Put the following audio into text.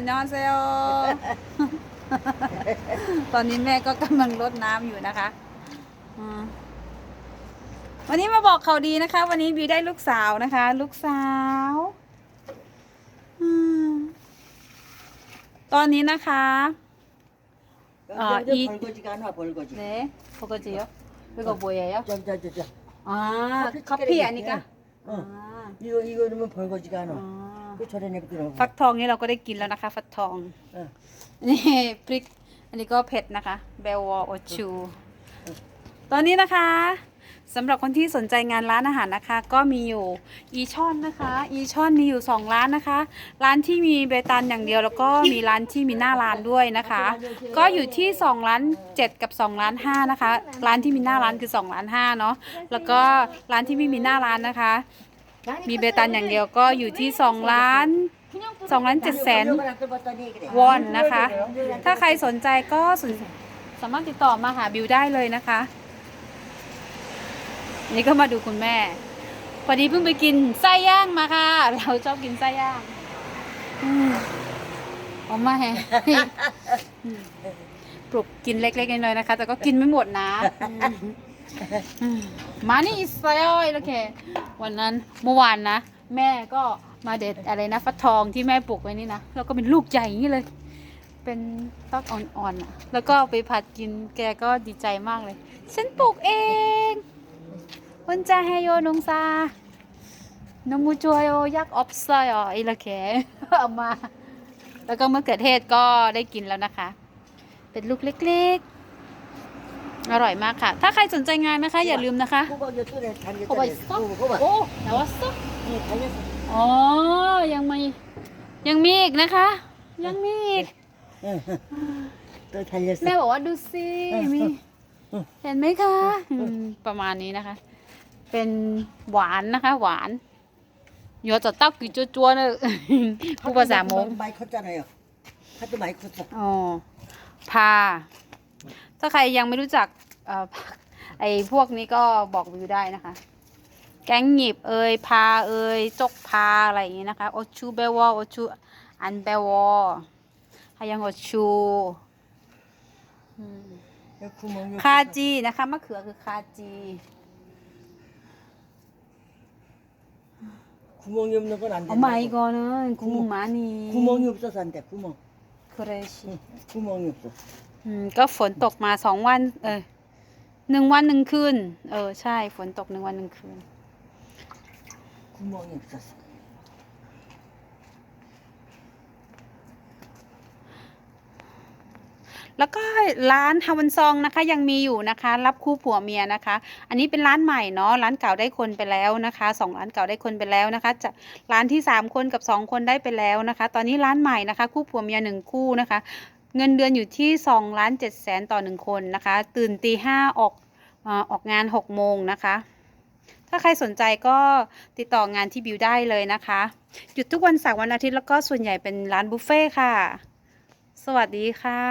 นยอนเซล ตอนนี้แม่ก็กำลังรดน้ำอยู่นะคะอืมวันนี้มาบอกข่าวดีนะคะ วันนี้บิวได้ลูกสาวนะคะ ลูกสาวอืมตอนนี้นะคะ 아, 저, 저, 이- 벌거지가 하나 벌거지. 네, 버거지요? 이거 뭐예요? 저, 저, 저, 저. 아, 커피 커피 찌개를 아니까? 어. 아, 이거 이거 넣으면 벌거지가 하나. 아. ฟักทองนี่เราก็ได้กินแล้วนะคะ ฟักทองนี่พริก อันนี้ก็เผ็ดนะคะ เบลวอโอชู ตอนนี้นะคะสำหรับคนที่สนใจงานร้านอาหารนะคะ ก็มีอยู่อีช่อนนะคะ อีช่อนมีอยู่ 2 ร้านนะคะ ร้านที่มีเบตันอย่างเดียว แล้วก็มีร้านที่มีหน้าร้านด้วยนะคะ ก็อยู่ที่2ร้าน7กับ2ร้าน5นะคะ ร้านที่มีหน้าร้านคือ2ร้าน5เนาะแล้วก็ร้านที่ไม่มีหน้าร้านนะคะ มีเบตันอย่างเดียวก็อยู่ที่2ล้าน2ล้าน7แสนวอนนะคะ ถ้าใครสนใจก็สนสามารถติดต่อมาหาบิวได้เลยนะคะ นี่ก็มาดูคุณแม่ พอดีเพิ่งไปกินไส้ย่างมาค่ะ เราชอบกินไส้ย่างอืมเอามาแฮะอืมปลุกกินเล็กๆน้อยๆนะคะ แต่ก็กินไม่หมดนะอื มานี่อิสราเอลโอเค วันนั้นเมื่อวานนะ แม่ก็มาเด็ดอะไรนะฟักทองที่แม่ปลูกไว้นี่นะ แล้วก็เป็นลูกใหญ่องนี้เลย เป็นฟักอ่อนๆอะแล้วก็ไปผัดกินแกก็ดีใจมากเลย ฉันปลูกเองวันจะให้โยนงซาน้ำมูจวยโอยักออฟซอยอ๋อไอ้ละแขเอามา แล้วก็เมื่อเกิดเทศก็ได้กินแล้วนะคะ เป็นลูกเล็ก อร่อยมากค่ะ ถ้าใครสนใจงานนะคะ อย่าลืมนะคะ โอ้ยโอ้แต่ว่าสต๊อกอ๋อ ยังมียังมีอีกนะคะ ยังมีอีกแม่บอกว่าดูสิมีเห็นไหมคะประมาณนี้นะคะ เป็นหวานนะคะ หวานโยอจะต้ากี่จัวๆเนอะผู้ภาษามงใบเขาจะอะไรอะเขาจะหมายคุณอ๋อพา ถ้าใครยังไม่รู้จักเอ่อ ไอ้พวกนี้ก็บอกวิวได้นะคะ แกงหยิบเอยพาเอยจกพาอะไรอย่างนี้นะคะ โอชูเบวอโอชูอันเบวอฮายังโอชูอืม 여기 구멍 여기 คาจีนะคะมะเขือคือคาจี 구멍이 없는 건 안 돼. เอามาอีกก่อนนะกุมมานี 구멍이 없어서 안 돼. 구멍. เครชิ 응, 구멍이 없어. อืมก็ฝนตกมาสองวัน เออหนึ่งวันหนึ่งคืน เออ ใช่ ฝนตกหนึ่งวันหนึ่งคืน 구멍이 없었어. แล้วก็ร้านฮาวันซองนะคะ ยังมีอยู่นะคะ รับคู่ผัวเมียนะคะ อันนี้เป็นร้านใหม่เนาะร้านเก่าได้คนไปแล้วนะคะสองร้านเก่าได้คนไปแล้วนะคะจะร้านที่สามคนกับสองคนได้ไปแล้วนะคะ ตอนนี้ร้านใหม่นะคะ คู่ผัวเมียหนึ่งคู่นะคะ เงินเดือนอยู่ที่สองล้านเจ็ดแสนต่อหนึ่งคนนะคะ ตื่นตีห้าออกออกงานหกโมงนะคะ ถ้าใครสนใจก็ติดต่องานที่บิวได้เลยนะคะ หยุดทุกวันเสาร์วันอาทิตย์แล้วก็ส่วนใหญ่เป็นร้านบุฟเฟ่ค่ะ สวัสดีค่ะ